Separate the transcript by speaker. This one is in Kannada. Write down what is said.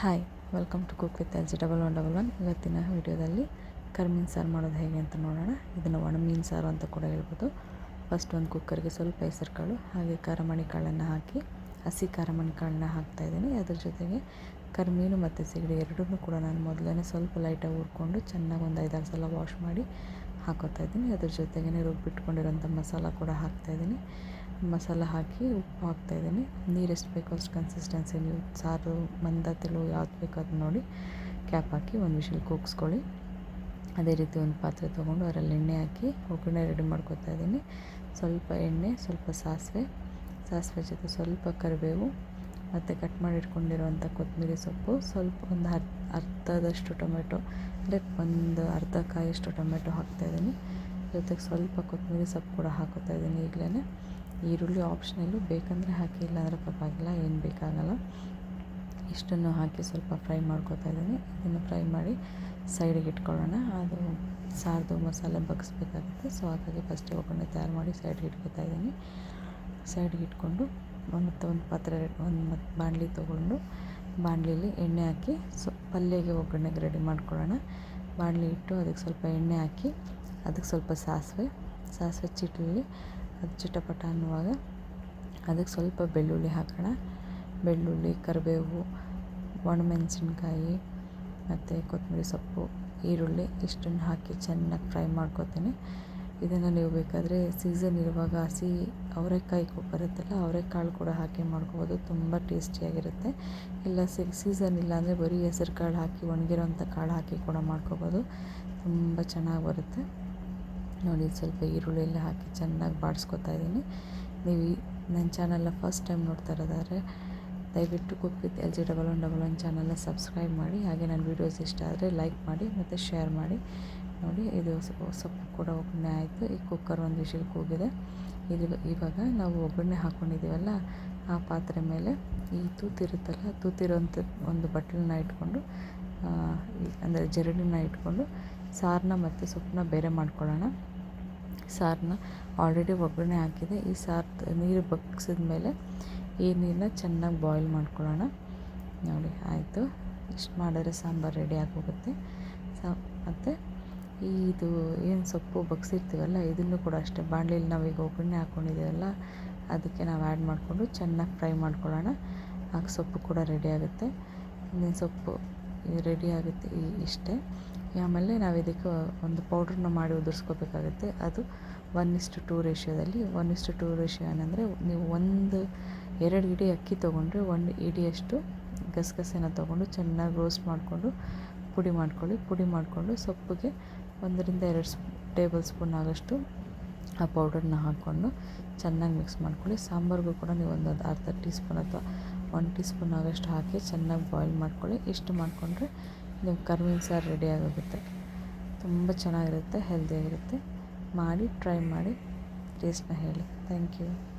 Speaker 1: Hi welcome to cook with L G double one double one ಇವತ್ತಿನ ವಿಡಿಯೋದಲ್ಲಿ ಕರ್ಮೀನು ಸಾರು ಮಾಡೋದು ಹೇಗೆ ಅಂತ ನೋಡೋಣ. ಇದನ್ನು ಒಣ ಮೀನು ಸಾರು ಅಂತ ಕೂಡ ಹೇಳ್ಬೋದು. ಫಸ್ಟ್ ಒಂದು ಕುಕ್ಕರ್ಗೆ ಸ್ವಲ್ಪ ಹೆಸರು ಕಾಳು, ಹಾಗೆ ಖಾರಮಣಿ ಕಾಳನ್ನು ಹಾಕಿ, ಹಸಿ ಖಾರಮಣಿ ಕಾಳನ್ನ ಹಾಕ್ತಾಯಿದ್ದೀನಿ ಅದ್ರ ಜೊತೆಗೆ ಕರ್ಮೀನು ಮತ್ತು ಸಿಗಡಿ ಎರಡನ್ನೂ ಕೂಡ ನಾನು ಮೊದಲೇ ಸ್ವಲ್ಪ ಲೈಟಾಗಿ ಹುರ್ಕೊಂಡು ಚೆನ್ನಾಗಿ ಒಂದು ಐದಾರು ಸಲ ವಾಶ್ ಮಾಡಿ ಹಾಕೋತಾ ಇದ್ದೀನಿ. ಅದ್ರ ಜೊತೆಗೇ ರುಬ್ಬಿಟ್ಕೊಂಡಿರೋಂಥ ಮಸಾಲ ಕೂಡ ಹಾಕ್ತಾಯಿದ್ದೀನಿ ಮಸಾಲ ಹಾಕಿ ಉಪ್ಪು ಹಾಕ್ತಾಯಿದ್ದೀನಿ ನೀರು ಎಷ್ಟು ಬೇಕೋ ಅಷ್ಟು ಕನ್ಸಿಸ್ಟೆನ್ಸಿ ನೀವು ಸಾರು, ಮಂದ ತೆಲು ಯಾವ್ದು ಬೇಕೋ ಅದು ನೋಡಿ ಕ್ಯಾಪ್ ಹಾಕಿ ಒಂದು ವಿಷಲ್ ಕೂಗಿಸ್ಕೊಳ್ಳಿ. ಅದೇ ರೀತಿ ಒಂದು ಪಾತ್ರೆ ತೊಗೊಂಡು ಅದರಲ್ಲಿ ಎಣ್ಣೆ ಹಾಕಿ ಒಗ್ಗರಣೆ ರೆಡಿ ಮಾಡ್ಕೊತಾ ಇದ್ದೀನಿ. ಸ್ವಲ್ಪ ಎಣ್ಣೆ, ಸ್ವಲ್ಪ ಸಾಸಿವೆ. ಸಾಸಿವೆ ಜೊತೆ ಸ್ವಲ್ಪ ಕರಿಬೇವು. ಮತ್ತು ಕಟ್ ಮಾಡಿ ಇಟ್ಕೊಂಡಿರುವಂಥ ಕೊತ್ತಂಬರಿ ಸೊಪ್ಪು. ಸ್ವಲ್ಪ ಒಂದು ಅರ್ ಅರ್ಧದಷ್ಟು ಟೊಮೆಟೊ, ಅಂದರೆ ಒಂದು ಅರ್ಧ ಕಾಯಷ್ಟು ಟೊಮೆಟೊ ಹಾಕ್ತಾಯಿದ್ದೀನಿ ಜೊತೆಗೆ ಸ್ವಲ್ಪ ಕೊತ್ತಂಬರಿ ಸೊಪ್ಪು ಕೂಡ ಹಾಕೋತಾ ಇದ್ದೀನಿ ಈಗಲೇ ಈರುಳ್ಳಿ ಆಪ್ಷನಲ್ಲು ಬೇಕಂದರೆ ಹಾಕಿ, ಇಲ್ಲಾಂದರೆ ಪರವಾಗಿಲ್ಲ, ಏನು ಬೇಕಾಗಲ್ಲ. ಇಷ್ಟನ್ನು ಹಾಕಿ ಸ್ವಲ್ಪ ಫ್ರೈ ಮಾಡ್ಕೊತಾ ಇದ್ದೀನಿ. ಇದನ್ನು ಫ್ರೈ ಮಾಡಿ ಸೈಡಿಗೆ ಇಟ್ಕೊಳ್ಳೋಣ. ಅದು ಸಾರ್ದು ಮಸಾಲೆ ಬಗ್ಸ್ಬೇಕಾಗುತ್ತೆ. ಸೊ ಹಾಗಾಗಿ ಫಸ್ಟ್ ಒಗ್ಗರಣೆ ತಯಾರು ಮಾಡಿ ಸೈಡ್ಗೆ ಇಟ್ಕೋತಾ ಇದ್ದೀನಿ. ಸೈಡ್ಗೆ ಇಟ್ಕೊಂಡು ಮತ್ತು ಒಂದು ಪಾತ್ರೆ, ಒಂದು ಮತ್ತು ಬಾಣಲಿ ತೊಗೊಂಡು ಬಾಣಲಿಲಿ ಎಣ್ಣೆ ಹಾಕಿ ಸೊ, ಪಲ್ಯಗೆ ಒಗ್ಗರಣೆಗೆ ರೆಡಿ ಮಾಡ್ಕೊಳ್ಳೋಣ. ಬಾಣಲಿ ಇಟ್ಟು ಅದಕ್ಕೆ ಸ್ವಲ್ಪ ಎಣ್ಣೆ ಹಾಕಿ, ಅದಕ್ಕೆ ಸ್ವಲ್ಪ ಸಾಸಿವೆ ಸಾಸಿವೆ ಚಿಟ್ಲಿ ಅದು ಚಿಟಪಟ ಅನ್ನುವಾಗ ಅದಕ್ಕೆ ಸ್ವಲ್ಪ ಬೆಳ್ಳುಳ್ಳಿ ಹಾಕೋಣ. ಬೆಳ್ಳುಳ್ಳಿ, ಕರಿಬೇವು, ಒಣಮೆಣಸಿನ್ಕಾಯಿ ಮತ್ತು ಕೊತ್ತಂಬರಿ ಸೊಪ್ಪು, ಈರುಳ್ಳಿ ಇಷ್ಟನ್ನು ಹಾಕಿ ಚೆನ್ನಾಗಿ ಫ್ರೈ ಮಾಡ್ಕೊತೀನಿ ಇದನ್ನು ನೀವು ಬೇಕಾದರೆ ಸೀಸನ್ ಇರುವಾಗ ಹಸಿ ಅವರೆಕಾಯಿ ಬರುತ್ತಲ್ಲ, ಅವರೆಕಾಳು ಕೂಡ ಹಾಕಿ ಮಾಡ್ಕೋಬೋದು. ತುಂಬ ಟೇಸ್ಟಿಯಾಗಿರುತ್ತೆ. ಇಲ್ಲ ಸೀಸನ್ ಇಲ್ಲ ಅಂದರೆ ಬರೀ ಹೆಸರು ಕಾಳು ಹಾಕಿ ಒಣಗಿರೋಂಥ ಕಾಳು ಹಾಕಿ ಕೂಡ ಮಾಡ್ಕೋಬೋದು. ತುಂಬ ಚೆನ್ನಾಗಿ ಬರುತ್ತೆ. ನೋಡಿ, ಸ್ವಲ್ಪ ಈರುಳ್ಳಿ ಎಲ್ಲ ಹಾಕಿ ಚೆನ್ನಾಗಿ ಬಾಡಿಸ್ಕೊತಾ ಇದ್ದೀನಿ. ನೀವು ನನ್ನ ಚಾನಲ್ನ ಫಸ್ಟ್ ಟೈಮ್ ನೋಡ್ತಾ ಇರೋದಾದ್ರೆ, ದಯವಿಟ್ಟು cook with L G double one double one ಚಾನಲ್ನ ಸಬ್ಸ್ಕ್ರೈಬ್ ಮಾಡಿ, ಹಾಗೆ ನನ್ನ ವೀಡಿಯೋಸ್ ಇಷ್ಟ ಆದರೆ ಲೈಕ್ ಮಾಡಿ, ಮತ್ತು ಶೇರ್ ಮಾಡಿ. ನೋಡಿ, ಇದು ಸೊಪ್ಪು ಕೂಡ ಒಗ್ಗರಣೆ ಆಯಿತು. ಈ ಕುಕ್ಕರ್ ಒಂದು ವಿಷಲ್ ಕೂಗಿದೆ ಇದು ಇವಾಗ ನಾವು ಒಗ್ಗರಣೆ ಹಾಕ್ಕೊಂಡಿದ್ದೀವಲ್ಲ ಆ ಪಾತ್ರೆ ಮೇಲೆ ಈ ತೂತಿರುತ್ತಲ್ಲ ತೂತಿರೋಂಥ ಒಂದು ಬಟ್ಟಲನ್ನ ಇಟ್ಕೊಂಡು ಅಂದರೆ ಜರಡಿನ ಇಟ್ಕೊಂಡು ಸಾರನ್ನ ಮತ್ತು ಸೊಪ್ಪನ್ನ ಬೇರೆ ಮಾಡ್ಕೊಳ್ಳೋಣ. ಸಾರನ್ನ ಆಲ್ರೆಡಿ ಒಗ್ಗರಣೆ ಹಾಕಿದೆ. ಈ ಸಾರು ನೀರು ಬಗ್ಸಿದ ಮೇಲೆ ಈ ನೀರನ್ನ ಚೆನ್ನಾಗಿ ಬಾಯ್ಲ್ ಮಾಡ್ಕೊಳ್ಳೋಣ. ನೋಡಿ, ಆಯಿತು. ಇಷ್ಟು ಮಾಡಿದ್ರೆ ಸಾಂಬಾರು ರೆಡಿ ಆಗೋಗುತ್ತೆ. ಸಾ, ಮತ್ತು ಇದು ಏನು ಸೊಪ್ಪು ಬಗ್ಸಿರ್ತೀವಲ್ಲ, ಇದನ್ನು ಕೂಡ ಅಷ್ಟೇ. ಬಾಣಲಿಲಿ ನಾವೀಗ ಒಗ್ಗರಣೆ ಹಾಕ್ಕೊಂಡಿದ್ದೀವಲ್ಲ ಅದಕ್ಕೆ ನಾವು ಆ್ಯಡ್ ಮಾಡಿಕೊಂಡು ಚೆನ್ನಾಗಿ ಫ್ರೈ ಮಾಡ್ಕೊಳ್ಳೋಣ. ಆಗ ಸೊಪ್ಪು ಕೂಡ ರೆಡಿ ಆಗುತ್ತೆ. ಇನ್ನೇನು ಸೊಪ್ಪು ರೆಡಿ ಆಗುತ್ತೆ ಇಷ್ಟೇ. ಆಮೇಲೆ ನಾವು ಇದಕ್ಕೆ ಒಂದು ಪೌಡ್ರನ್ನ ಮಾಡಿ ಉದುರಿಸ್ಕೋಬೇಕಾಗುತ್ತೆ. ಅದು one is to two ರೇಷಿಯೋದಲ್ಲಿ one is to two ratio ಏನಂದರೆ ನೀವು ಒಂದು, ಎರಡು ಇಡಿ ಅಕ್ಕಿ ತೊಗೊಂಡ್ರೆ ಒಂದು ಇಡಿಯಷ್ಟು ಗಸಗಸೆನ ತೊಗೊಂಡು ಚೆನ್ನಾಗಿ ರೋಸ್ಟ್ ಮಾಡಿಕೊಂಡು ಪುಡಿ ಮಾಡ್ಕೊಳ್ಳಿ. ಪುಡಿ ಮಾಡಿಕೊಂಡು ಸೊಪ್ಪಿಗೆ ಒಂದರಿಂದ ಎರಡು ಟೇಬಲ್ ಸ್ಪೂನ್ ಆಗೋಷ್ಟು ಆ ಪೌಡರ್ನ ಹಾಕ್ಕೊಂಡು ಚೆನ್ನಾಗಿ ಮಿಕ್ಸ್ ಮಾಡ್ಕೊಳ್ಳಿ. ಸಾಂಬಾರಿಗೂ ಕೂಡ ನೀವು ಒಂದು ಅರ್ಧ ಟೀ ಸ್ಪೂನ್ ಅಥವಾ ಒನ್ ಟೀ ಸ್ಪೂನ್ ಆಗೋಷ್ಟು ಹಾಕಿ ಚೆನ್ನಾಗಿ ಬಾಯ್ಲ್ ಮಾಡ್ಕೊಳ್ಳಿ. ಇಷ್ಟು ಮಾಡಿಕೊಂಡ್ರೆ ನೀವು ಕರ್ಮಿನ ಸಾರು ರೆಡಿ ಆಗೋಗುತ್ತೆ. ತುಂಬ ಚೆನ್ನಾಗಿರುತ್ತೆ, ಹೆಲ್ದಿಯಾಗಿರುತ್ತೆ. ಮಾಡಿ, ಟ್ರೈ ಮಾಡಿ, ಟೇಸ್ಟ್ನ ಹೇಳಿ. Thank you.